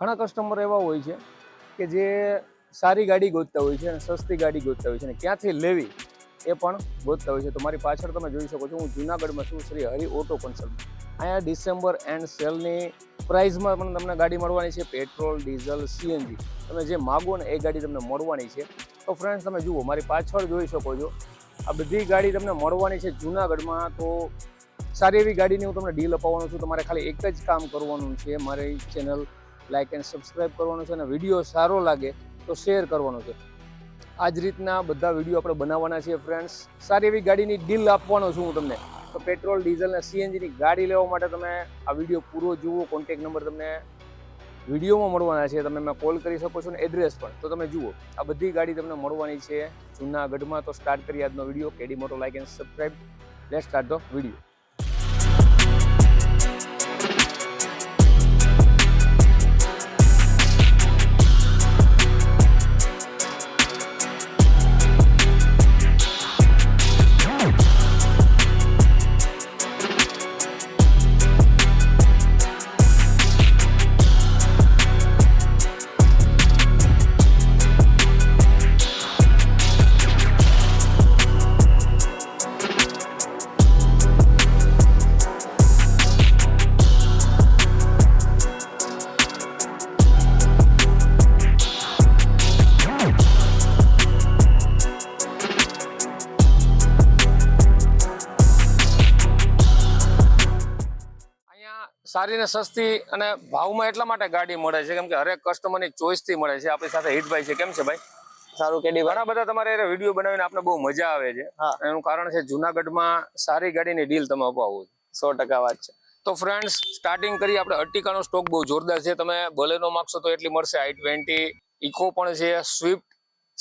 ઘણા કસ્ટમર એવા હોય છે કે જે સારી ગાડી ગોતતા હોય છે અને સસ્તી ગાડી ગોતતા હોય છે અને ક્યાંથી લેવી એ પણ ગોતતા હોય છે. તો મારી પાછળ તમે જોઈ શકો છો, હું જુનાગઢમાં છું, શ્રી હરિ ઓટો કન્સલ્ટ અહીંયા ડિસેમ્બર એન્ડ સેલની પ્રાઇઝમાં પણ તમને ગાડી મળવાની છે, પેટ્રોલ, ડીઝલ, સીએનજી. તમે જે માગો ને એ ગાડી તમને મળવાની છે. તો ફ્રેન્ડ્સ તમે જુઓ, મારી પાછળ જોઈ શકો છો, આ બધી ગાડી તમને મળવાની છે જુનાગઢમાં. તો સારી એવી ગાડીની હું તમને ડીલ અપાવવાનો છું. તમારે ખાલી એક જ કામ કરવાનું છે, મારી ચેનલ લાઇક એન્ડ સબસ્ક્રાઈબ કરવાનું છે અને વીડિયો સારો લાગે તો શેર કરવાનો છે. આ જ રીતના બધા વીડિયો આપણે બનાવવાના છીએ ફ્રેન્ડ્સ સારી એવી ગાડીની ડીલ આપવાનો છું હું તમને. તો પેટ્રોલ ડીઝલ અને સીએનજીની ગાડી લેવા માટે તમે આ વીડિયો પૂરો જુઓ. કોન્ટેક નંબર તમને વિડીયોમાં મળવાના છે. તમે મેં કોલ કરી શકો છો ને એડ્રેસ પણ. તો તમે જુઓ, આ બધી ગાડી તમને મળવાની છે જુનાગઢમાં. તો સ્ટાર્ટ કરી આજનો વીડિયો કેડી મોટો like and subscribe let start the video અહીંયા સારી ને સસ્તી અને ભાવમાં એટલા માટે ગાડી મળે છે કેમ કે હરેક કસ્ટમરની ચોઈસથી મળે છે. આપણી સાથે હિતભાઈ છે કેમ છે ભાઈ? સારું કેડી ઘણા બધા તમારે વીડિયો બનાવીને આપણે બહુ મજા આવે છે. એનું કારણ છે જુનાગઢમાં સારી ગાડીની ડીલ તમે અપાવો સો ટકા વાત છે. તો ફ્રેન્ડ્સ સ્ટાર્ટિંગ કરી આપણે. અર્ટિકાનો સ્ટોક બહુ જોરદાર છે. તમે બલેનો માગશો તો એટલી મળશે. આઈ ટ્વેન્ટી ઇકો પણ છે સ્વિફ્ટ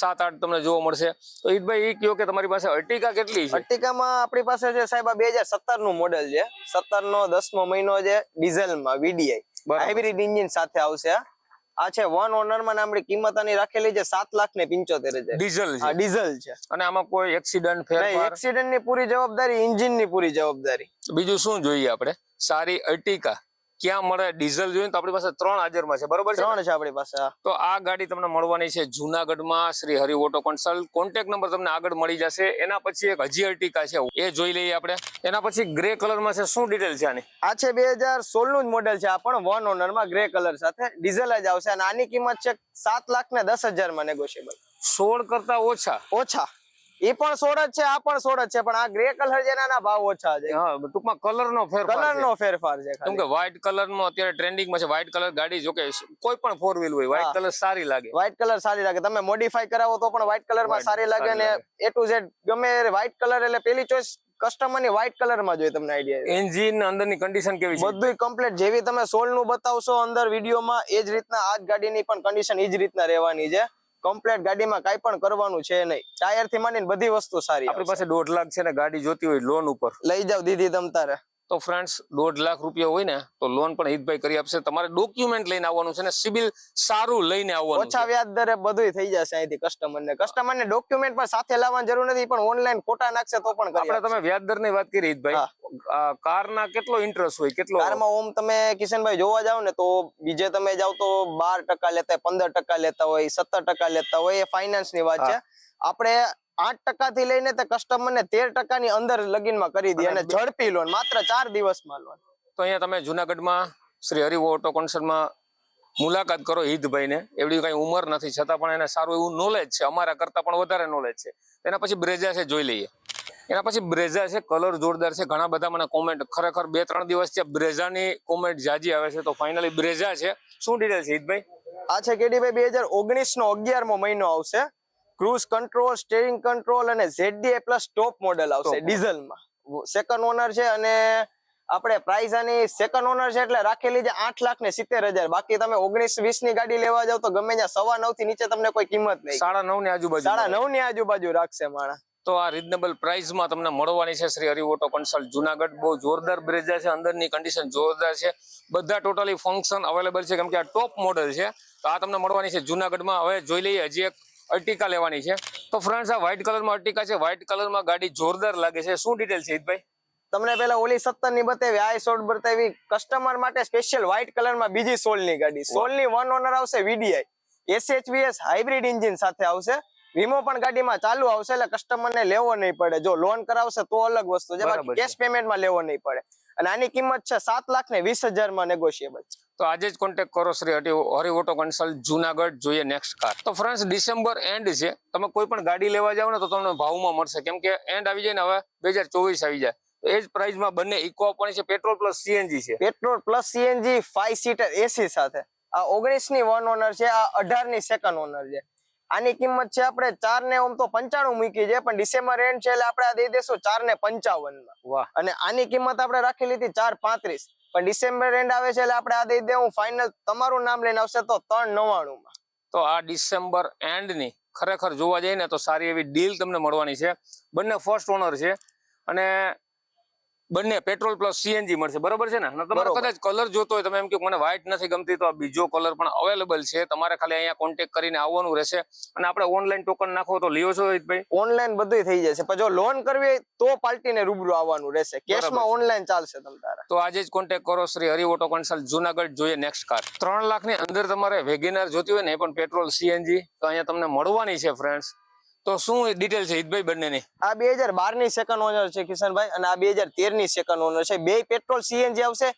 સાત આઠ તમને જોવા મળશે. તો ઈદભાઈ એ કહો કે તમારી પાસે અર્ટિકા કેટલી છે? અર્ટિકામાં આપણી પાસે છે સાહેબ આ બે નું મોડેલ છે. સત્તર નો દસમો મહિનો છે ડીઝલમાં વીડીઆઈ હાઇબ્રિડ ઇન્જિન સાથે આવશે આ. છે વન ઓનરમાં આપણી કિંમત આની રાખેલી છે સાત લાખ ને પિંચોતેર હજાર. ડીઝલ છે? ડીઝલ છે. અને આમાં કોઈ એક્સિડન્ટ ફેરફાર? એક્સિડન્ટની પૂરી જવાબદારી ઇન્જિનની પૂરી જવાબદારી. બીજું શું જોઈએ આપણે? સારી અર્ટિકા. ક્યાં મળે? ડીઝલ જોઈએ તો આપણી પાસે ત્રણ હાજરમાં છે. બરોબર ત્રણ છે આપણી પાસે તો આ ગાડી તમને મળવાની છે જુનાગઢમાં. Shri Hari auto consult. Contact number તમને આગળ મળી જશે. એના પછી એક હજી અર્ટિકા છે. એ જોઈ લઈએ આપણે. એના પછી ગ્રે કલરમાં છે. શું ડિટેલ છે આની? આ છે બે નું જ મોડેલ છે. આ પણ વન ઓનરમાં ગ્રે કલર સાથે ડીઝલ જ આવશે. અને આની કિંમત છે સાત લાખ ને દસ હજારમાં નેગોશિયેબલ સોળ કરતા ઓછા? ઓછા. એ પણ સોળ જ છે આ પણ સોળ જ છે પણ આ ગ્રે કલર છે એના ભાવ ઓછા છે. હા ટૂંકમાં કલર નો ફેરફાર કલર નો ફેરફાર છે કેમ કે વ્હાઈટ કલર નો અત્યારે ટ્રેન્ડિંગમાં છે વ્હાઈટ કલર ગાડી જોકે કોઈ પણ ફોર વ્હીલ હોય વ્હાઈટ કલર સારી લાગે. વ્હાઈટ કલર સારી લાગે. તમે મોડિફાઈ કરાવો તો પણ વ્હાઈટ કલરમાં સારી લાગે ને એ ટુ ઝેડ ગમે વ્હાઈટ કલર એટલે પેલી ચોઈસ કસ્ટમરની વ્હાઈટ કલરમાં જોઈએ તમને આઈડિયા એન્જિન અંદરની કન્ડિશન કેવી છે? બધું કમ્પ્લીટ જેવી તમે સોલનું બતાવશો અંદર વિડીયોમાં એ જ રીતના આ જ ગાડીની પણ કન્ડિશન એ જ રીતના રહેવાની છે. કમ્પ્લીટ ગાડીમાં કાંઈ પણ કરવાનું છે નહીં. ટાયરથી માંડીને બધી વસ્તુ સારી આપણી પાસે દોઢ લાખ છે ને ગાડી જોતી હોય લોન ઉપર. લઈ જાવ દીદી તમ તારે. તો ફ્રેન્ડ્સ દોઢ લાખ રૂપિયા હોય ને તો લોન પણ હિતભાઈ કરી આપશે. તમારે ડોક્યુમેન્ટ લઈને આવવાનું છે ને સિબિલ સારું લઈને આવવાનું ઓછા વ્યાજ દરે બધું થઈ જશે અહીંથી કસ્ટમર ને. કસ્ટમર ને ડોક્યુમેન્ટ પણ સાથે લાવવાની જરૂર નથી પણ ઓનલાઈન ફોટા નાખશે તો પણ આપણે તમે વ્યાજ દરની વાત કરી હિતભાઈ. કાર ના કેટલો ઇન્ટરેસ્ટ હોય કેટલો? કારમાં ઓમ તમે કિશનભાઈ જોવા જાવ ને તો બીજે તમે જાવ તો બાર ટકા લેતા હોય પંદર ટકા લેતા હોય સત્તર ટકા લેતા હોય એ ફાઇનાન્સની વાત છે. આપણે આઠ ટકા થી લઈને તે કસ્ટમર ને તેર ટકાની અંદર લગીનમાં કરી દે અને અને ઝડપી લોન માત્ર ચાર દિવસમાં લોન તો અહીંયા તમે જુનાગઢમાં શ્રી હરિવો ઓટો કોન્સર્ટમાં મુલાકાત કરો હિતભાઈને. એવડી કઈ ઉંમર નથી છતાં પણ એને સારું એવું નોલેજ છે. અમારા કરતા પણ વધારે નોલેજ છે. એના પછી બ્રેઝા છે જોઈ લઈએ. એના પછી બ્રેઝા છે કલર જોરદાર છે. ઘણા બધા મને કોમેન્ટ ખરેખર બે ત્રણ દિવસ છે બ્રેઝાની કોમેન્ટ જાજી આવે છે. તો ફાઇનલી બ્રેઝા છે. શું ડિટેલ છે હિતભાઈ? આ છે કેડીભાઈ બે હજાર ઓગણીસ નો અગિયારમો મહિનો આવશે. ક્રુઝ કંટ્રોલ સ્ટેરિંગ કંટ્રોલ અને ZDI પ્લસ ટોપ મોડેલ આવશે ડીઝલમાં. સેકન્ડ ઓનર છે અને આપણે પ્રાઇસ આની સેકન્ડ ઓનર છે એટલે રાખેલી છે આઠ લાખ ને સિત્તેર હજાર. બાકી તમે ઓગણીસ વીસની ગાડી લેવા જાવ તો ગમે ત્યાં સવા નવથી નીચે તમને કોઈ કિંમત નહીં. સાડા નવની આજુબાજુ સાડા નવની આજુબાજુ રાખશે માણા. તો આ રીઝનેબલ પ્રાઇસમાં તમને મળવાની છે શ્રી હરિ ઓટો કન્સલ્ટ જુનાગઢ. બહુ જોરદાર બ્રેજા છે અંદરની કન્ડિશન જોરદાર છે. બધા ટોટલી ફંક્શન અવેલેબલ છે કેમ કે આ ટોપ મોડલ છે. તો આ તમને મળવાની છે જુનાગઢમાં. હવે જોઈ લઈએ હજી એક અર્ટિકા લેવાની છે. તો ફ્રેન્ડ્સ આ વ્હાઇટ કલરમાં અર્ટિકા છે. વ્હાઇટ કલરમાં ગાડી જોરદાર લાગે છે. શું ડિટેલ છે હિતભાઈ? તમને પેલા ઓલી સત્તરની બતાવી આ સોળ બતાવી. કસ્ટમર માટે સ્પેશિયલ વ્હાઇટ કલરમાં બીજી સોલની ગાડી. સોલની વન ઓનર આવશે વીડીઆઈ એસએચવીએસ હાઇબ્રિડ ઇન્જિન સાથે આવશે. વીમો પણ ગાડીમાં ચાલુ આવશે એટલે કસ્ટમર ને લેવો નહીં પડે. જો લોન કરાવશે તો અલગ વસ્તુ છે. બાકી છે. કેશ પેમેન્ટમાં લેવો નહીં પડે. અને આની કિંમત છે સાત લાખ ને વીસ હજારમાં નેગોશિયેબલ છે. તો આજે જ કોન્ટેક્ટ કરો શ્રી હરિ ઓટો કન્સલ્ટ જુનાગઢ જોઈએ નેક્સ્ટ કાર તો ફ્રેન્ડ્સ ડિસેમ્બર એન્ડ છે. તમે કોઈ પણ ગાડી લેવા જાવ ને તો તમને ભાવમાં મળશે. કેમ કે એન્ડ આવી જાય ને હવે બે હજાર ચોવીસ આવી જાય. તો એ જ પ્રાઇસમાં બંને ઇકો આપવાની છે. પેટ્રોલ પ્લસ સીએનજી છે. Petrol plus CNG five seater AC સાથે. આ ઓગણીસની વન ઓનર છે આ અઢારની સેકન્ડ ઓનર છે. આની કિંમત છે આપણે ચાર ને ઓમ તો પંચાણું મૂકી છે પણ ડિસેમ્બર એન્ડ છે એટલે આપણે આ દઈ દેશું ચાર ને પંચાવનમાં અને આની કિંમત આપણે રાખી લીધી ચાર પાંત્રીસ. પણ ડિસેમ્બર એન્ડ આવે છે એટલે આપણે આ દઈ દેવું ફાઇનલ તમારું નામ લઈને આવશે તો ત્રણ નવાણું માં તો આ ડિસેમ્બર એન્ડની ખરેખર જોવા જઈએ ને તો સારી એવી ડીલ તમને મળવાની છે. બંને ફર્સ્ટ ઓનર છે. અને બંને પેટ્રોલ પ્લસ સીએનજી મળશે. બરોબર છે ને? તમારો કદાચ કલર જોતો હોય તમે એમ કે મને વ્હાઇટ નથી ગમતી તો આ બીજો કલર પણ અવેલેબલ છે. તમારે ખાલી અહીંયા કોન્ટેક્ટ કરીને આવવાનું રહેશે. અને આપણે ઓનલાઈન ટોકન નાખો તો લ્યો છો ભાઈ ઓનલાઈન બધું થઈ જશે. પણ જો લોન કરવી તો પાર્ટીને રૂબરૂ આવવાનું રહેશે. કેશમાં ઓનલાઈન ચાલશે તમારે તો આજે જ કોન્ટેક્ટ કરો શ્રી હરિ ઓટો કન્સલ્ટ જુનાગઢ. જોઈએ નેક્સ્ટ કાર ત્રણ લાખની અંદર તમારે વેગેનાર જોતી હોય ને એ પણ પેટ્રોલ સીએનજી તો અહીંયા તમને મળવાની છે ફ્રેન્ડ્સ તો શું ડિટેલ છે? હિતભાઈ બંનેની. આ બે હજાર બારની સેકન્ડ ઓનર છે કિશનભાઈ અને આ બે હજાર તેરની સેકન્ડ ઓનર છે. બે પેટ્રોલ સીએનજી આવશે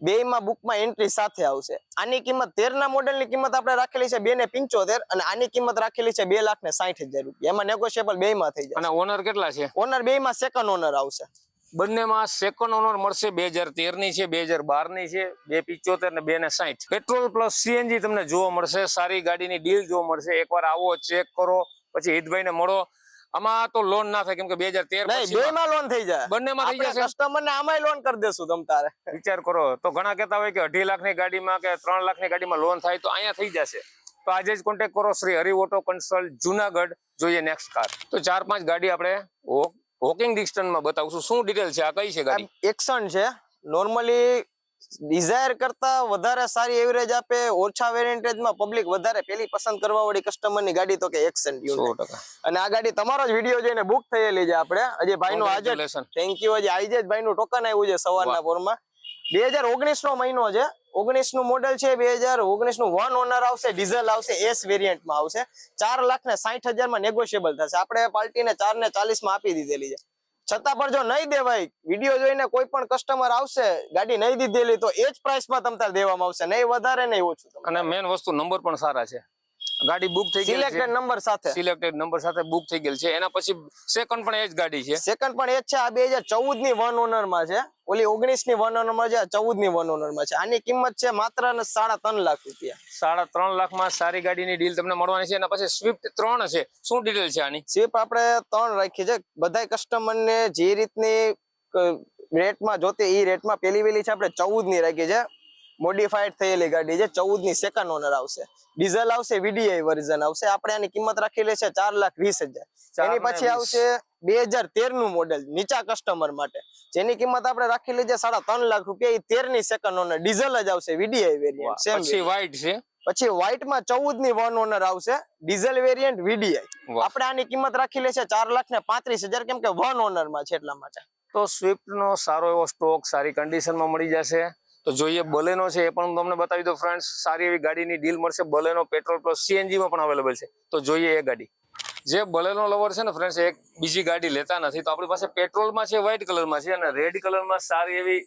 બે માં બુકમાં એન્ટ્રી સાથે આવશે. આની કિંમત તેર ના મોડેલની કિંમત આપણે રાખેલી છે બે ને પિંચોતેર અને આની કિંમત રાખેલી છે બે લાખ ને સાઠ હજાર રૂપિયા. એમાં નેગોશિયેબલ બે માં થઈ જાય અને ઓનર કેટલા છે? ઓનર બે માં સેકન્ડ ઓનર આવશે. બંનેમાં સેકન્ડ ઓનર મળશે બે હજાર તેરની છે બે હજાર બારની છે બે પિચોતેર ને બે ને સાઠ પેટ્રોલ પ્લસ સીએનજી તમને જોવા મળશે. સારી ગાડીની ડીલ જોવા મળશે. એકવાર આવો ચેક કરો. પછી હિતભાઈ ને મળો. આમાં તો લોન ના થાય કેમ કે બે હજાર તેર બે માં લોન થઈ જાય. બંનેમાં થઈ જશે. કસ્ટમર ને આમાં લોન કરી દેશું તમ તારે. વિચાર કરો તો ઘણા કેતા હોય કે અઢી લાખની ગાડીમાં કે ત્રણ લાખની ગાડીમાં લોન થાય તો અહીંયા થઈ જશે. તો આજે જ કોન્ટેક્ટ કરો શ્રી હરિ ઓટો કન્સલ્ટ જુનાગઢ. જોઈએ નેક્સ્ટ કાર તો ચાર પાંચ ગાડી આપણે વોકિંગ ડિસ્ટન્સમાં બતાવશું શું ડિટેલ છે? આ કઈ છે ગાડી? એક્શન છે. નોર્મલી ડિઝાયર કરતા વધારે સારી એવરેજ આપે ઓછા વેરિયન્ટેજમાં પબ્લિક વધારે પેલી પસંદ કરવા વાળી કસ્ટમરની ગાડી તો કે એક્શન યુનિટ અને આ ગાડી તમારો જ વીડિયો જોઈને બુક થયેલી છે આપણે. હજી ભાઈનું આજે. થેન્ક યુ અજય આજે જ ભાઈનું ટોકન આવ્યું છે સવારના પોરમાં. બે હજાર ઓગણીસ નો મહિનો છે. ઓગણીસનું મોડેલ છે બે હજાર ઓગણીસનું વન ઓનર આવશે ડીઝલ આવશે એસ વેરિયન્ટમાં આવશે. ચાર લાખ ને સાઠ હજારમાં નેગોશિયેબલ થશે. આપણે પાર્ટીને ચાર ને ચાલીસમાં આપી દીધેલી છે. છતાં પણ જો નહીં દેવાય, વીડિયો જોઈને કોઈ પણ કસ્ટમર આવશે, ગાડી નહીં દીધેલી, તો એ જ પ્રાઇસમાં તમને દેવામાં આવશે, નહીં વધારે, નહીં ઓછું. અને મેન વસ્તુ નંબર પણ સારા છે. ગાડી બુક થઈ ગઈ સિલેક્ટેડ નંબર સાથે. સિલેક્ટેડ નંબર સાથે બુક થઈ ગયેલ છે. એના પછી સેકન્ડ પણ એ જ ગાડી છે. સેકન્ડ પણ એ જ છે આ બે હજાર ચૌદની વન ઓનરમાં છે. ઓલી ઓગણીસની વન ઓનરમાં છે 14 ની વન ઓનરમાં છે. આની કિંમત છે માત્ર ને સાડા ત્રણ લાખ રૂપિયા. સાડા ત્રણ લાખમાં સારી ગાડીની ડીલ તમને મળવાની છે. એના પછી સ્વિફ્ટ ત્રણ છે. શું ડિટેલ છે આની? સ્વિફ્ટ આપણે ત્રણ રાખી છે. બધાય કસ્ટમર ને જે રીતની રેટમાં જોતી એ રેટમાં પેલી વેલી છે આપણે ચૌદની રાખી છે. મોડિફાઈડ થયેલી ગાડી છે ચૌદની સેકન્ડ ઓનર આવશે ડીઝલ આવશે વીડીઆઈ વર્ઝન આવશે. આપણે આની કિંમત રાખેલી છે ચાર લાખ વીસ હજાર. એની પછી આવશે બે હજાર તેરનું મોડેલ નીચા કસ્ટમર માટે. જેની કિંમત આપણે રાખેલી છે સાડા ત્રણ લાખ રૂપિયા. એ તેરની સેકન્ડ ઓનર ડીઝલ જ આવશે વીડીઆઈ વેરિયન્ટ સેમ વ્હાઈટ છે. પછી વ્હાઈટમાં ચૌદની વન ઓનર આવશે ડીઝલ વેરિયન્ટ વીડીઆઈ આપણે આની કિંમત રાખી છે ચાર લાખ ને પાંત્રીસ હજાર કેમ કે વન ઓનરમાં છે એટલા માટે. તો સ્વિફ્ટ નો સારો એવો સ્ટોક સારી કન્ડિશનમાં મળી જશે. તો જોઈએ બલેનો છે એ પણ હું તમને બતાવી દઉં ફ્રેન્ડ્સ સારી એવી ગાડીની ડીલ મળશે. બલેનો પેટ્રોલ પ્લસ સીએનજીમાં પણ અવેલેબલ છે. તો જોઈએ એ ગાડી. જે બલેનો લવર છે ને ફ્રેન્ડ્સ એક બીજી ગાડી લેતા નથી. તો આપણી પાસે પેટ્રોલમાં છે વ્હાઇટ કલરમાં છે અને રેડ કલરમાં સારી એવી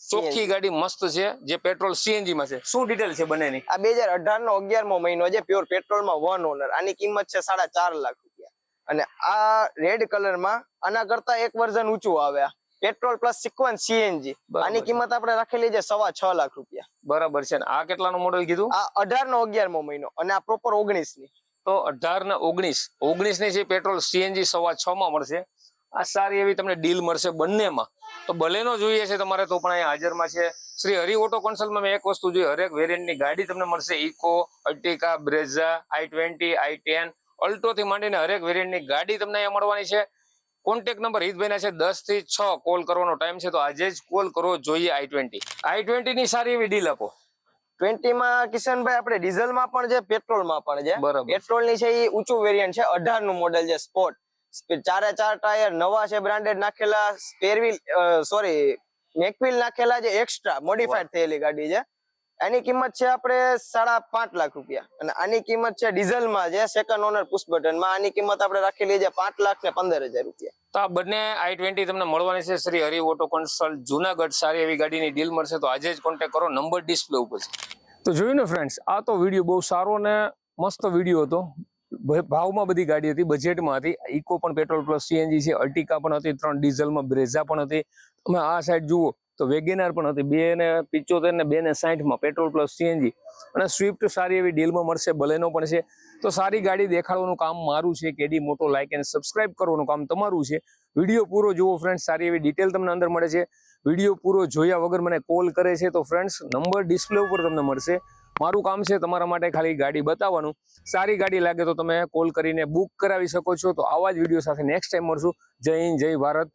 ચોખ્ખી ગાડી મસ્ત છે જે પેટ્રોલ સીએનજી માં છે. શું ડિટેલ છે બંનેની? આ બે હજાર અઢાર નો અગિયારમો મહિનો છે પ્યોર પેટ્રોલમાં વન ઓનર આની કિંમત છે સાડા ચાર લાખ રૂપિયા. અને આ રેડ કલરમાં આના કરતા એક વર્ઝન ઊંચું આવે આ. પેટ્રોલ પ્લસ સિક્વન્સ સીએનજી આની કિંમત આપણે રાખેલી છે સવા છ લાખ રૂપિયા. બરાબર છે. આ કેટલાનું મોડલ કીધું? આ અઢાર નો અગિયારમો મહિનો અને આ પ્રોપર ઓગણીસની તો અઢાર ને ઓગણીસ ઓગણીસની છે પેટ્રોલ સીએનજી સવા છ માં મળશે આ સારી એવી તમને ડીલ મળશે બંનેમાં. તો બલેનો જોઈએ છે તમારે તો પણ અહીંયા હાજરમાં છે. શ્રી હરિ ઓટો કન્સલ્ટમાં મેં એક વસ્તુ જોઈ હરેક વેરિયન્ટની ગાડી તમને મળશે. Eeco Ertiga Brezza I twenty I ten અલ્ટોથી માંડીને હરેક વેરિયન્ટની ગાડી તમને અહીંયા મળવાની છે. કોન્ટેક્ટ નંબર હિતભાઈના છે દસથી છ કોલ કરવાનો ટાઈમ છે તો આજે જ કોલ કરવો જોઈએ આઈ ટ્વેન્ટી આઈ ટ્વેન્ટી ની સારી એવી ડીલ આપો. ટ્વેન્ટી માં કિશનભાઈ આપણે ડીઝલમાં પણ છે પેટ્રોલમાં પણ છે. બરાબર. પેટ્રોલની છે એ ઊંચું વેરિયન્ટ છે અઢારનું મોડેલ છે સ્પોર્ટ ચારે ચાર ટાયર નવા છે બ્રાન્ડેડ નાખેલા સ્પેરવીલ સોરી મેકવીલ નાખેલા છે એક્સ્ટ્રા મોડિફાઈડ થયેલી ગાડી છે. એની કિંમત છે આપણે સાડા પાંચ લાખ રૂપિયા. અને આની કિંમત છે ડીઝલમાં જે સેકન્ડ ઓનર પુશ બટનમાં આની કિંમત આપણે રાખેલી છે પાંચ લાખ ને પંદર હજાર રૂપિયા. તો આ બંને આઈ ટ્વેન્ટી તમને મળવાની છે. શ્રી હરિ ઓટો કન્સલ્ટ જુનાગઢ સારી એવી ગાડીની ડીલ મળશે તો આજે જ કોન્ટેક્ટ કરો. નંબર ડિસ્પ્લે ઉપર છે. તો જોયું ને ફ્રેન્ડ્સ આ તો વીડિયો બહુ સારો ને મસ્ત વીડિયો હતો. ભાવમાં બધી ગાડી હતી બજેટમાં હતી. ઇકો પણ પેટ્રોલ પ્લસ સીએનજી છે અર્ટિકા પણ હતી ત્રણ ડીઝલમાં બ્રેઝા પણ હતી. તમે આ સાઈડ જુઓ. તો વેગેનાર પણ હતી. બે ને પિચોતેર ને બે ને સાઠમાં પેટ્રોલ પ્લસ સીએનજી. અને સ્વિફ્ટ સારી એવી ડીલમાં મળશે બલેનો પણ છે. તો સારી ગાડી દેખાડવાનું કામ મારું છે, કેડી મોટો લાઈક એન્ડ સબસ્ક્રાઇબ કરવાનું કામ તમારું છે. વીડિયો પૂરો જુઓ ફ્રેન્ડ્સ સારી એવી ડિટેલ તમને અંદર મળે છે. વીડિયો પૂરો જોયા વગર મને કોલ કરે છે, તો ફ્રેન્ડ્સ નંબર ડિસ્પ્લે ઉપર તમને મળશે. મારું કામ છે તમારા માટે ખાલી ગાડી બતાવવાનું. સારી ગાડી લાગે તો તમે કોલ કરીને બુક કરાવી શકો છો. તો આવા જ વીડિયો સાથે નેક્સ્ટ ટાઈમ મળશું. જય હિન્દ, જય ભારત.